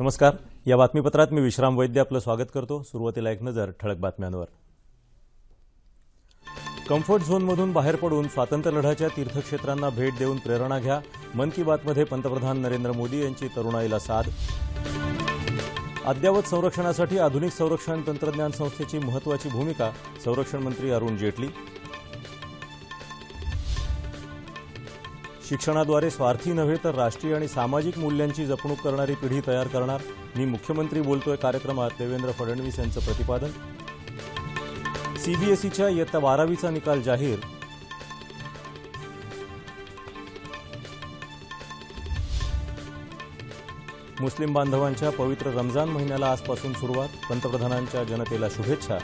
नमस्कार. या बातमीपत्रात मी विश्राम वैद्य आपलं स्वागत करतो. सुरुवातीला एक नजर ठळक बातम्यांवर. कम्फर्ट झोनमधून बाहेर पडून स्वातंत्र्यलढ्याच्या तीर्थक्षेत्रांना भेट देऊन प्रेरणा घ्या. मन की बातमध्ये पंतप्रधान नरेंद्र मोदी यांची तरुणाईला साथ अद्ययावत संरक्षणासाठी आधुनिक संरक्षण तंत्रज्ञान संस्थेची महत्वाची भूमिका संरक्षण मंत्री अरुण जेटली. शिक्षणाद्वारे स्वार्थी नव्हे तर राष्ट्रीय आणि सामाजिक मूल्यांची जपणूक करणारी पिढी तयार करणार? मी मुख्यमंत्री बोलतोय कार्यक्रमात देवेंद्र फडणवीस यांचं प्रतिपादन. सीबीएसईच्या इयत्ता बारावीचा निकाल जाहीर. मुस्लिम बांधवांच्या पवित्र रमजान महिन्याला आजपासून सुरुवात. पंतप्रधानांच्या जनतेला शुभेच्छा.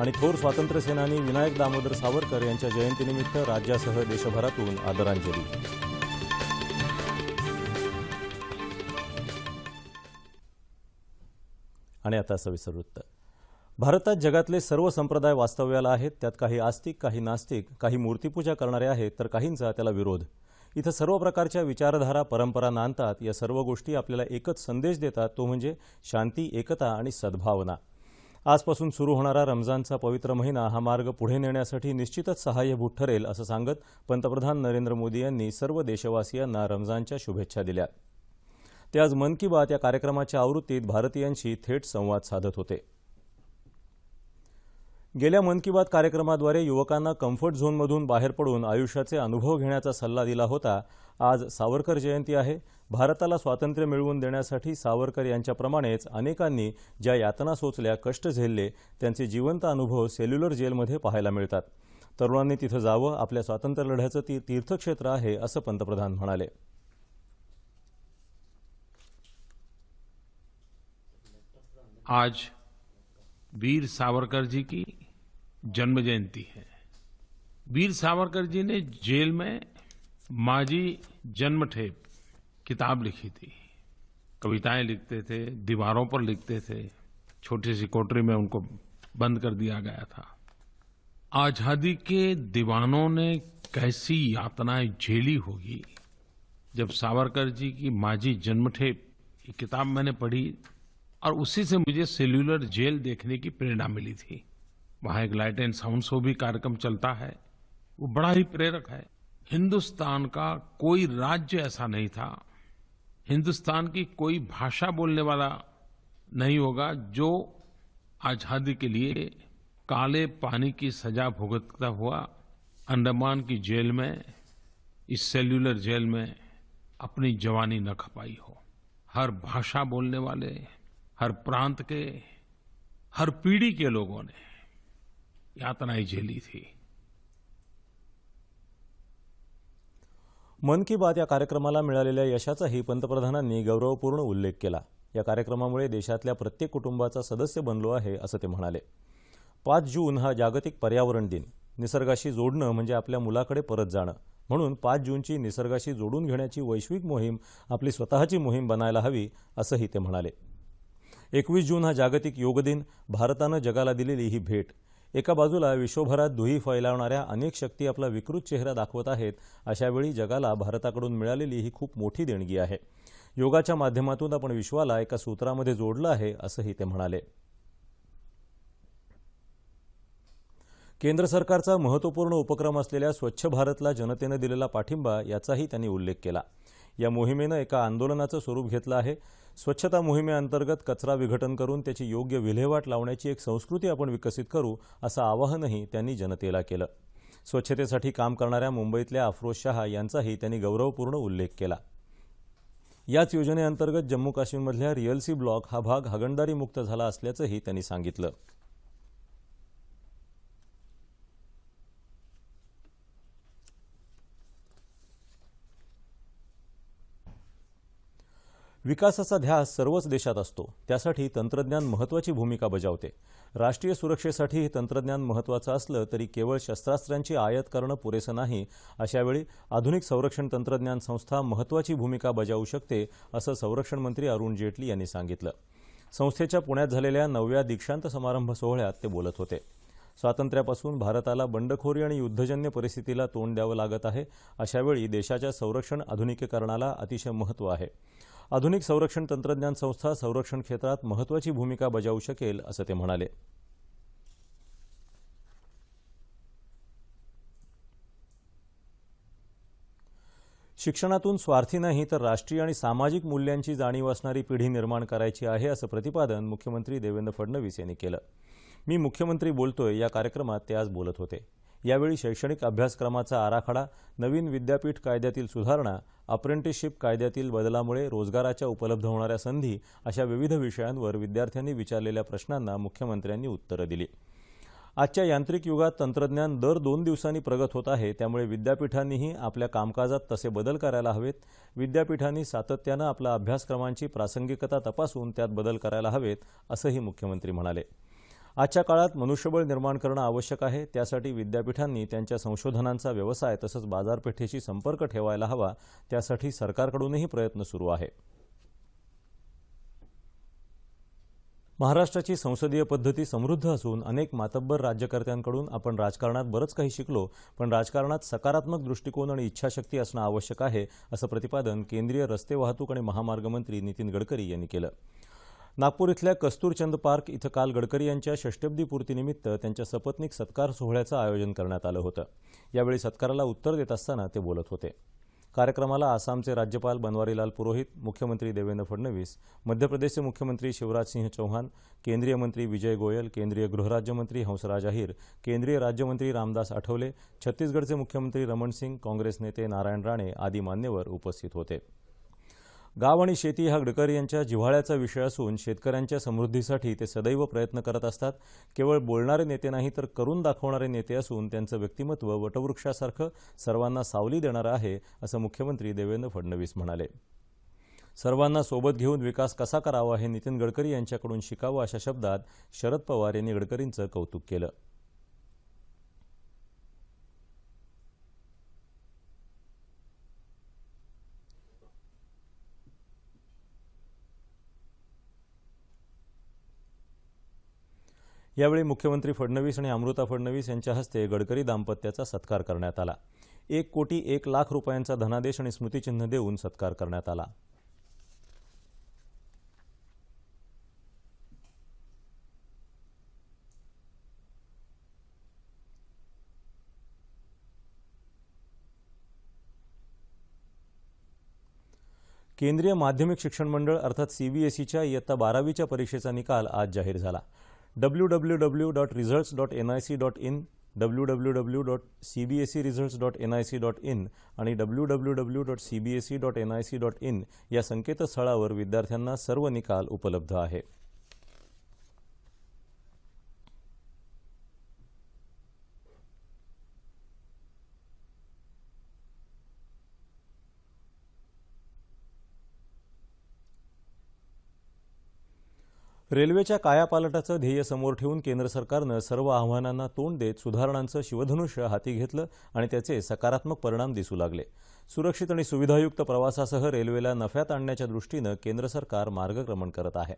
आणि थोर स्वातंत्र्यसेनानी विनायक दामोदर सावरकर यांच्या जयंतीनिमित्त राज्यासह देशभरातून आदरांजली. आणि आता सविस्तर वृत्त. भारतात जगातले सर्व संप्रदाय वास्तव्याला आहेत त्यात काही आस्तिक काही नास्तिक काही मूर्तीपूजा करणारे आहेत तर काहींचा त्याला विरोध. इथं सर्व प्रकारच्या विचारधारा परंपरा नांदतात या सर्व गोष्टी आपल्याला एकच संदेश देतात तो म्हणजे शांती एकता आणि सद्भावना. आजपासून सुरू होणारा रमजानचा पवित्र महिना हा मार्ग पुढे नेण्यासाठी निश्चितच सहाय्यभूत ठरेल असं सांगत पंतप्रधान नरेंद्र मोदी यांनी सर्व देशवासियांना रमजानच्या शुभेच्छा दिल्या. ते आज मन की बात या कार्यक्रमाच्या आवृत्तीत भारतीयांशी थेट संवाद साधत होते. गेल्या मन की बात कार्यक्रमाद्वारे युवकांना कम्फर्ट झोनमधून बाहेर पडून आयुष्याचे अनुभव घेण्याचा सल्ला दिला होता. आज सावरकर जयंती आहे. भारताला स्वातंत्र्य मिळवून देण्यासाठी सावरकर यांच्याप्रमाणेच अनेकांनी ज्या यातना सोचल्या कष्ट झेलले त्यांचे जिवंत अनुभव सेल्युलर जेलमध्ये पाहायला मिळतात. तरुणांनी तिथं जावं आपल्या स्वातंत्र्य लढ्याचं ती तीर्थक्षेत्र आहे असं पंतप्रधान म्हणाले. आज वीर सावरकर जी की जन्म जयंती है। वीर सावरकर जी ने जेल में माजी जन्मठेप किताब लिखी थी। कविताएँ लिखते थे, दीवारों पर लिखते थे, छोटी सी कोटरी में उनको बंद कर दिया गया था। आज़ादी के दीवानों ने कैसी यातनाएँ झेली होगी? जब सावरकर जी की माजी जन्मठेप ये किताब मैंने पढ़ी और उसी से मुझे सेल्यूलर जेल देखने की प्रेरणा मिली थी। वहाँ एक लाइट एंड साउंड शो भी कार्यक्रम चलता है। वो बड़ा ही प्रेरक है। हिंदुस्तान का कोई राज्य ऐसा नहीं था। हिंदुस्तान की कोई भाषा बोलने वाला नहीं होगा जो आज़ादी के लिए काले पानी की सजा भुगतता हुआ अंडमान की जेल में, इस सेल्यूलर जेल में अपनी जवानी न खपाई हो। हर भाषा बोलने वाले, हर प्रांत के, हर पीढ़ी के लोगों ने यातनाएं झेली थी। मन की बात या कार्यक्रमाला मिळालेल्या यशाचाही पंतप्रधानांनी गौरवपूर्ण उल्लेख केला. या कार्यक्रमामुळे देशातल्या प्रत्येक कुटुंबाचा सदस्य बनलो आहे असं ते म्हणाले. पाच जून हा जागतिक पर्यावरण दिन. निसर्गाशी जोडणं म्हणजे आपल्या मुलाकडे परत जाणं. म्हणून पाच जूनची निसर्गाशी जोडून घेण्याची वैश्विक मोहीम आपली स्वतःची मोहीम बनायला हवी असंही ते म्हणाले. एकवीस जून हा जागतिक योग दिन. भारतानं जगाला दिलेली ही भेट. एका बाजूला विश्वभरात दुही फैलावणाऱ्या अनेक शक्ती आपला विकृत चेहरा दाखवत आहेत अशावेळी जगाला भारताकडून मिळालेली ही खूप मोठी देणगी आहे. योगाच्या माध्यमातून आपण विश्वाला एका सूत्रामध्ये जोडलं आहे असंही ते म्हणाले. केंद्र सरकारचा महत्त्वपूर्ण उपक्रम असलेल्या स्वच्छ भारतला जनतेनं दिलेला पाठिंबा याचाही त्यांनी उल्लेख केला. या मोहिमेनं एका आंदोलनाचं स्वरूप घेतलं आहे. स्वच्छता मोहिमेअंतर्गत कचरा विघटन करून त्याची योग्य विल्हेवाट लावण्याची एक संस्कृती आपण विकसित करू असं आवाहनही त्यांनी जनतेला केलं. स्वच्छतेसाठी काम करणाऱ्या मुंबईतल्या अफरोज शहा यांचाही त्यांनी गौरवपूर्ण उल्लेख केला. याच योजनेअंतर्गत जम्मू काश्मीरमधल्या रिअलसी ब्लॉक हा भाग हागणदारी मुक्त झाला असल्याचंही त्यांनी सांगितलं. विकासाचा ध्यास सर्वच देशात असतो. त्यासाठी तंत्रज्ञान महत्त्वाची भूमिका बजावते. राष्ट्रीय सुरक्षेसाठी हे तंत्रज्ञान महत्त्वाचं असलं तरी केवळ शस्त्रास्त्रांची आयात करणं पुरेसं नाही अशावेळी आधुनिक संरक्षण तंत्रज्ञान संस्था महत्त्वाची भूमिका बजावू शकते असं संरक्षण मंत्री अरुण जेटली यांनी सांगितलं. संस्थेच्या पुण्यात झालेल्या नवव्या दीक्षांत समारंभ सोहळ्यात ते बोलत होते. स्वातंत्र्यापासून भारताला बंडखोरी आणि युद्धजन्य परिस्थितीला तोंड द्यावं लागत आहे अशावेळी देशाच्या संरक्षण आधुनिकीकरणाला अतिशय महत्त्व आहे. आधुनिक संरक्षण तंत्रज्ञान संस्था संरक्षण क्षेत्रात महत्त्वाची भूमिका बजावू शकेल असं ते म्हणाले. शिक्षणातून स्वार्थी नाही तर राष्ट्रीय आणि सामाजिक मूल्यांची जाणीव असणारी पिढी निर्माण करायची आहे असं प्रतिपादन मुख्यमंत्री देवेंद्र फडणवीस यांनी केलं. मी मुख्यमंत्री बोलतोय या कार्यक्रमात ते आज बोलत होते. यावेळी शैक्षणिक अभ्यासक्रमाचा आराखडा नवीन विद्यापीठ कायद्यातील सुधारणा अप्रेंटिसशिप कायद्यातील बदलामुळे रोजगाराच्या उपलब्ध होणाऱ्या संधी अशा विविध विषयांवर विद्यार्थ्यांनी विचारलेल्या प्रश्नांना मुख्यमंत्र्यांनी उत्तरं दिली. आजच्या यांत्रिक युगात तंत्रज्ञान दर दोन दिवसांनी प्रगत होत आहे त्यामुळे विद्यापीठांनीही आपल्या कामकाजात तसे बदल करायला हवेत. विद्यापीठांनी सातत्यानं आपल्या अभ्यासक्रमांची प्रासंगिकता तपासून त्यात बदल करायला हवेत असंही मुख्यमंत्री म्हणाले. आजच्या काळात मनुष्यबळ निर्माण करणं आवश्यक आहे. त्यासाठी विद्यापीठांनी त्यांच्या संशोधनांचा व्यवसाय तसंच बाजारपेठेशी संपर्क ठेवायला हवा. त्यासाठी सरकारकडूनही प्रयत्न सुरू आहे. महाराष्ट्राची संसदीय पद्धती समृद्ध असून अनेक मातब्बर राज्यकर्त्यांकडून आपण राजकारणात बरंच काही शिकलो पण राजकारणात सकारात्मक दृष्टिकोन आणि इच्छाशक्ती असणं आवश्यक आहे असं प्रतिपादन केंद्रीय रस्ते वाहतूक आणि महामार्ग मंत्री नितीन गडकरी यांनी केलं. नागपूर इथल्या कस्तूरचंद पार्क इथं काल गडकरी यांच्या षष्टब्दी पूर्तीनिमित्त त्यांच्या सपत्नीक सत्कार सोहळ्याचं आयोजन करण्यात आलं होतं. यावेळी सत्काराला उत्तर देत असताना ते बोलत होते. कार्यक्रमाला आसामचे राज्यपाल बनवारीलाल पुरोहित मुख्यमंत्री देवेंद्र फडणवीस मध्य प्रदेशचे मुख्यमंत्री शिवराजसिंह चौहान केंद्रीय मंत्री विजय गोयल केंद्रीय गृहराज्यमंत्री हंसराज अहिर केंद्रीय राज्यमंत्री रामदास आठवले छत्तीसगडचे मुख्यमंत्री रमण सिंग काँग्रेस नेते नारायण राणे आदी मान्यवर उपस्थित होते. गाव आणि शेती हा गडकरी यांच्या जिव्हाळ्याचा विषय असून शेतकऱ्यांच्या समृद्धीसाठी ते सदैव प्रयत्न करत असतात. केवळ बोलणारे नेते नाही तर करून दाखवणारे नेते असून त्यांचं व्यक्तिमत्व वटवृक्षासारखं सर्वांना सावली देणारं आहे असं मुख्यमंत्री देवेंद्र फडणवीस म्हणाले. सर्वांना सोबत घेऊन विकास कसा करावा हे नितीन गडकरी यांच्याकडून शिकावं अशा शब्दात शरद पवार यांनी गडकरींचं कौतुक केलं. यावेळी मुख्यमंत्री फडणवीस आणि अमृता फडणवीस यांच्या हस्ते गडकरी दाम्पत्याचा सत्कार करण्यात आला. एक कोटी एक लाख रुपयांचा धनादेश आणि स्मृतिचिन्ह देऊन सत्कार करण्यात आला. केंद्रीय माध्यमिक शिक्षण मंडळ अर्थात सीबीएसईच्या इयत्ता बारावीच्या परीक्षेचा निकाल आज जाहीर झाला. W W W dot results dot N I C dot in W W W dot C B S E results dot N I C dot in आणि W W W dot C B S E dot N I C dot in या संकेतस्थळावर विद्यार्थ्यांना सर्व निकाल उपलब्ध आहे रेल्वेच्या कायापालटाचं ध्येय समोर ठेवून केंद्र सरकारनं सर्व आव्हानांना तोंड देत सुधारणांचं शिवधनुष्य हाती घेतलं आणि त्याचे सकारात्मक परिणाम दिसू लागले. सुरक्षित आणि सुविधायुक्त प्रवासासह रेल्वेला नफ्यात आणण्याच्या दृष्टीनं केंद्र सरकार मार्गक्रमण करत आहे.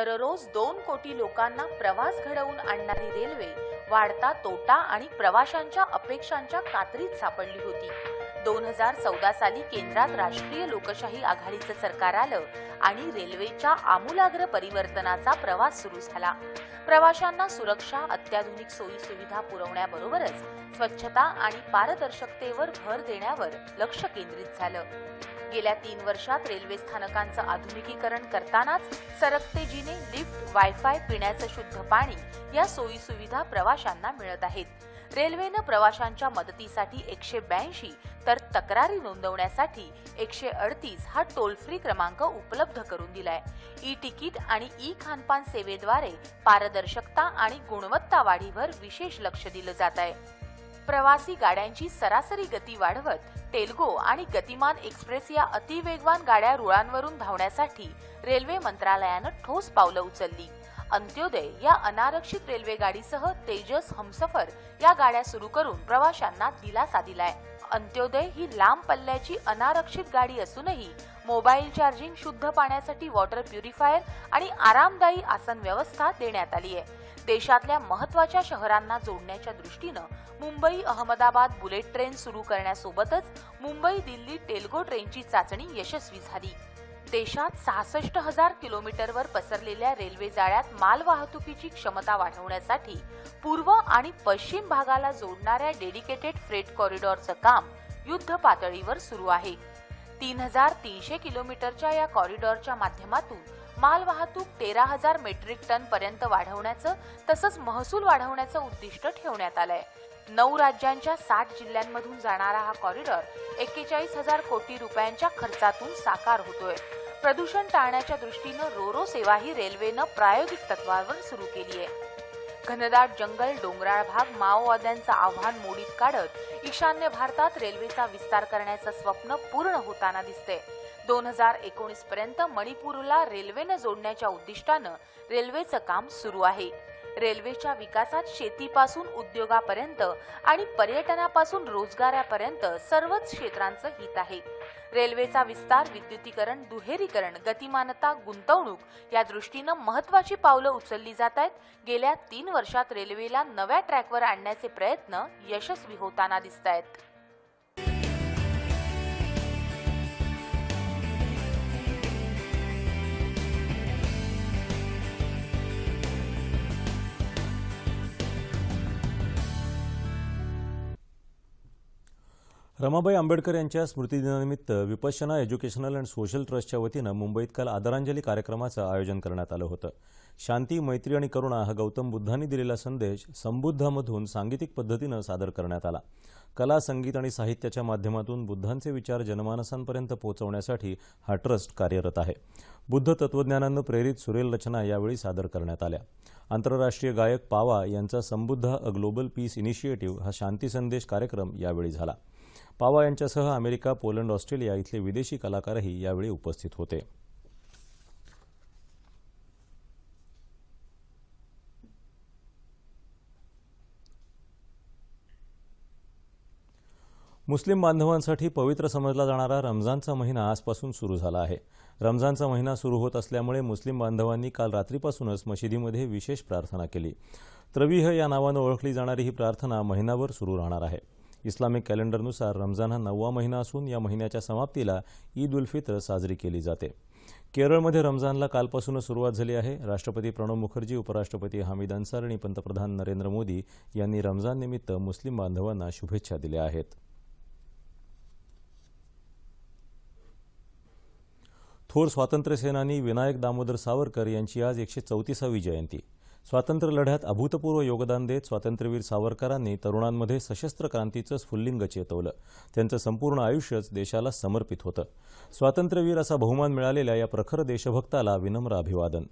दररोज दोन कोटी लोकांना प्रवास घडवून आणणारी रेल्वे वाढता तोटा आणि प्रवाशांच्या अपेक्षांच्या कात्रीत सापडली होती. दोन हजार चौदा साली केंद्रात राष्ट्रीय लोकशाही आघाडीचं सरकार आलं आणि रेल्वेच्या आमूलाग्र परिवर्तनाचा प्रवास सुरू झाला. प्रवाशांना सुरक्षा अत्याधुनिक सोयी सुविधा पुरवण्याबरोबरच स्वच्छता आणि पारदर्शकतेवर भर देण्यावर लक्ष केंद्रित झालं. गेल्या तीन वर्षात रेल्वे स्थानकांचं आधुनिकीकरण करतानाच सरकतेजीने लिफ्ट वायफाय पिण्याचं शुद्ध पाणी या सोयी सुविधा प्रवाशांना मिळत आहेत. रेल्वेनं प्रवाशांच्या मदतीसाठी एकशे ब्याऐंशी तर तक्रारी नोंदवण्यासाठी एकशे अडतीस हा टोल फ्री क्रमांक उपलब्ध करून दिलाय. ई तिकीट आणि ई खानपान सेवेद्वारे पारदर्शकता आणि गुणवत्ता वाढीवर विशेष लक्ष दिलं जात आहे. प्रवासी गाड्यांची सरासरी गती वाढवत तेलगो आणि गतिमान एक्सप्रेस या अतिवेगवान गाड्या रुळांवरून धावण्यासाठी रेल्वे मंत्रालयानं ठोस पावलं उचलली. अंत्योदय या अनारक्षित रेल्वे गाडीसह तेजस हमसफर या गाड्या सुरू करून प्रवाशांना दिलासा दिलाय. अंत्योदय ही लांब पल्ल्याची अनारक्षित गाडी असूनही मोबाईल चार्जिंग शुद्ध पाण्यासाठी वॉटर प्युरिफायर आणि आरामदायी आसन व्यवस्था देण्यात आली आहे. देशातल्या महत्त्वाच्या शहरांना जोडण्याच्या दृष्टीनं मुंबई अहमदाबाद बुलेट ट्रेन सुरू करण्यासोबतच मुंबई दिल्ली टेल्गो ट्रेनची चाचणी यशस्वी झाली. देशात सहासष्ट हजार किलोमीटरवर पसरलेल्या रेल्वे जाळ्यात मालवाहतुकीची क्षमता वाढवण्यासाठी पूर्व आणि पश्चिम भागाला जोडणाऱ्या डेडिकेटेड फ्रेट कॉरिडॉरचं काम युद्ध पातळीवर सुरू आहे. तीन हजार तीनशे किलोमीटरच्या या कॉरिडॉरच्या माध्यमातून मालवाहतूक तेरा हजार मेट्रिक टन पर्यंत वाढवण्याचं तसंच महसूल वाढवण्याचं उद्दिष्ट ठेवण्यात आलंय. नऊ राज्यांच्या साठ जिल्ह्यांमधून जाणारा हा कॉरिडॉर एक्केचाळीस हजार कोटी रुपयांच्या खर्चातून साकार होतोय. प्रदूषण टाळण्याच्या दृष्टीनं रोरो सेवा ही रेल्वेनं प्रायोगिक तत्वावर सुरू केली आहे. घनदाट जंगल डोंगराळ भाग माओवाद्यांचं आव्हान मोडीत काढत ईशान्य भारतात रेल्वेचा विस्तार करण्याचं स्वप्न पूर्ण होताना दिसते दोन हजार एकोणीस पर्यंत मणिपूरला रेल्वेनं जोडण्याच्या उद्दिष्टानं रेल्वेचं काम सुरू आहे. रेल्वेच्या विकासात शेतीपासून उद्योगापर्यंत आणि पर्यटनापासून रोजगारापर्यंत सर्वच क्षेत्रांचं हित आहे. रेल्वेचा विस्तार विद्युतीकरण दुहेरीकरण गतिमानता गुंतवणूक या दृष्टीनं महत्वाची पावलं उचलली जात आहेत. गेल्या तीन वर्षात रेल्वेला नव्या ट्रॅकवर आणण्याचे प्रयत्न यशस्वी होताना दिसत आहेत. रमाबाई आंबेडकर यांच्या स्मृतिदिनानिमित्त विपश्यना एज्युकेशनल अँड सोशल ट्रस्टच्या वतीनं मुंबईत काल आदरांजली कार्यक्रमाचं आयोजन करण्यात आलं होतं. शांती मैत्री आणि करुणा हा गौतम बुद्धांनी दिलेला संदेश संबुद्धामधून सांगीतिक पद्धतीनं सादर करण्यात आला. कला संगीत आणि साहित्याच्या माध्यमातून बुद्धांचे विचार जनमानसांपर्यंत पोहोचवण्यासाठी हा ट्रस्ट कार्यरत आहे. बुद्ध तत्वज्ञानानं प्रेरित सुरेल रचना यावेळी सादर करण्यात आल्या. आंतरराष्ट्रीय गायक पावा यांचा Sambuddha a global peace initiative हा शांती संदेश कार्यक्रम यावेळी झाला. पावा यांच्यासह अमेरिका पोलंड ऑस्ट्रेलिया इथले विदेशी कलाकारही यावेळी उपस्थित होते. मुस्लिम बांधवांसाठी पवित्र समजला जाणारा रमजानचा महिना आजपासून सुरू झाला आहे. रमजानचा महिना सुरू होत असल्यामुळे मुस्लिम बांधवांनी काल रात्रीपासूनच मशिदीमध्ये विशेष प्रार्थना केली. त्रविह या नावानं ओळखली जाणारी ही प्रार्थना महिनाभर सुरू राहणार आहे. इस्लामिक कॅलेंडरनुसार रमजान हा नववा महिना असून या महिन्याच्या समाप्तीला ईद उल फित्र साजरी केली जाते. केरळमध्ये रमजानला कालपासूनच सुरुवात झाली आहे. राष्ट्रपती प्रणव मुखर्जी उपराष्ट्रपती हामिद अन्सार आणि पंतप्रधान नरेंद्र मोदी यांनी रमजाननिमित्त मुस्लिम बांधवांना शुभेच्छा दिल्या आहेत. थोर स्वातंत्र्यसेनानी विनायक दामोदर सावरकर यांची आज एकशे चौतीसावी जयंती. स्वातंत्र्य लढ्यात अभूतपूर्व योगदान देत स्वातंत्र्यवीर सावरकरांनी तरुणांमध्ये सशस्त्र क्रांतीचं स्फुल्लिंग चेतवलं. त्यांचं संपूर्ण आयुष्यच देशाला समर्पित होतं. स्वातंत्र्यवीर असा बहुमान मिळालेल्या या प्रखर देशभक्ताला विनम्र अभिवादन.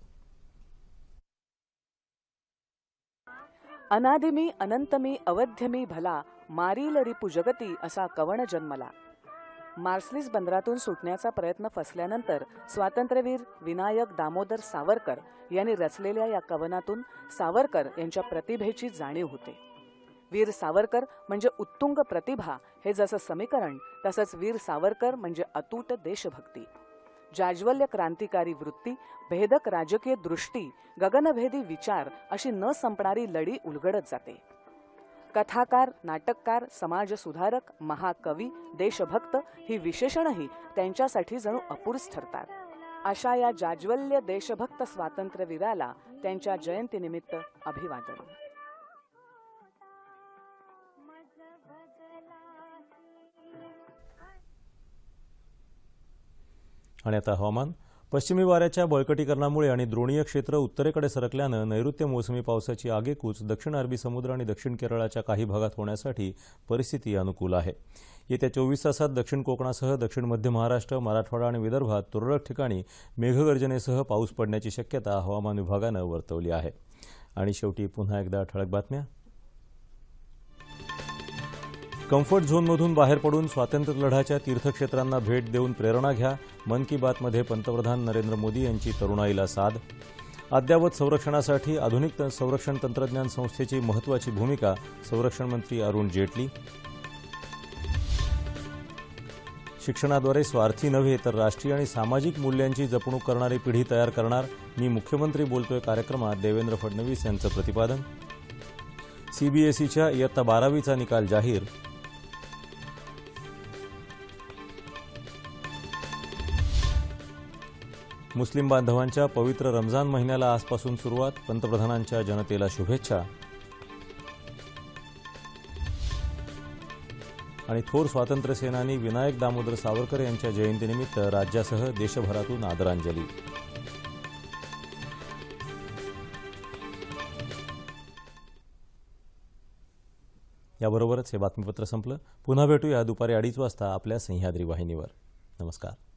अनादिमी अनंतमी अवध्यमी भला मारील रिपू जगती असा कवण जन्मला. मार्सलीस बंदरातून सुटण्याचा प्रयत्न फसल्यानंतर स्वातंत्र्यवीर विनायक दामोदर सावरकर यांनी रचलेल्या या कवनातून सावरकर यांच्या प्रतिभेची जाणीव होते. वीर सावरकर म्हणजे उत्तुंग प्रतिभा हे जसं समीकरण तसंच वीर सावरकर म्हणजे अतूट देशभक्ती. जाज्वल्य क्रांतिकारी वृत्ती भेदक राजकीय दृष्टी गगनभेदी विचार अशी न संपणारी लढी उलगडत जाते. कथाकार नाटककार समाजसुधारक महाकवी देशभक्त ही विशेषणही त्यांच्यासाठी जणू अपुरीच ठरतात. अशा या जाज्वल्य देशभक्त स्वातंत्र्यवीराला त्यांच्या जयंतीनिमित्त अभिवादन. आणि आता हवामान. पश्चिमी वाऱ्याच्या बळकटीकरणामुळे आणि द्रोणीय क्षेत्र उत्तरेकडे सरकल्यानं नैऋत्य मोसमी पावसाची आगेकूच दक्षिण अरबी समुद्र आणि दक्षिण केरळाच्या काही भागात होण्यासाठी परिस्थिती अनुकूल आहे. येत्या चोवीस तासात दक्षिण कोकणासह दक्षिण मध्य महाराष्ट्र मराठवाडा आणि विदर्भात तुरळक ठिकाणी मेघगर्जनेसह पाऊस पडण्याची शक्यता हवामान विभागानं वर्तवली आहे. आणि शेवटी पुन्हा एकदा ठळक बातम्या. कम्फर्ट झोनमधून बाहेर पडून स्वातंत्र्य लढ्याच्या तीर्थक्षेत्रांना भेट देऊन प्रेरणा घ्या. मन की बातमध्ये पंतप्रधान नरेंद्र मोदी यांची तरुणाईला साद. अद्ययावत संरक्षणासाठी आधुनिक त- संरक्षण तंत्रज्ञान संस्थेची महत्त्वाची भूमिका संरक्षण मंत्री अरुण जेटली. शिक्षणाद्वारे स्वार्थी नव्हे तर राष्ट्रीय आणि सामाजिक मूल्यांची जपणूक करणारी पिढी तयार करणार मी मुख्यमंत्री बोलतोय कार्यक्रमात देवेंद्र फडणवीस यांचं प्रतिपादन. सीबीएसईच्या इयत्ता बारावीचा निकाल जाहीर. मुस्लिम बांधवांच्या पवित्र रमजान महिन्याला आजपासून सुरुवात. पंतप्रधानांच्या जनतेला शुभेच्छा. आणि थोर स्वातंत्र्यसेनानी विनायक दामोदर सावरकर यांच्या जयंतीनिमित्त राज्यासह देशभरातून आदरांजली. याबरोबरच हे बातमीपत्र संपलं. पुन्हा भेटूया दुपारी अडीच वाजता आपल्या सह्याद्री वाहिनीवर. नमस्कार.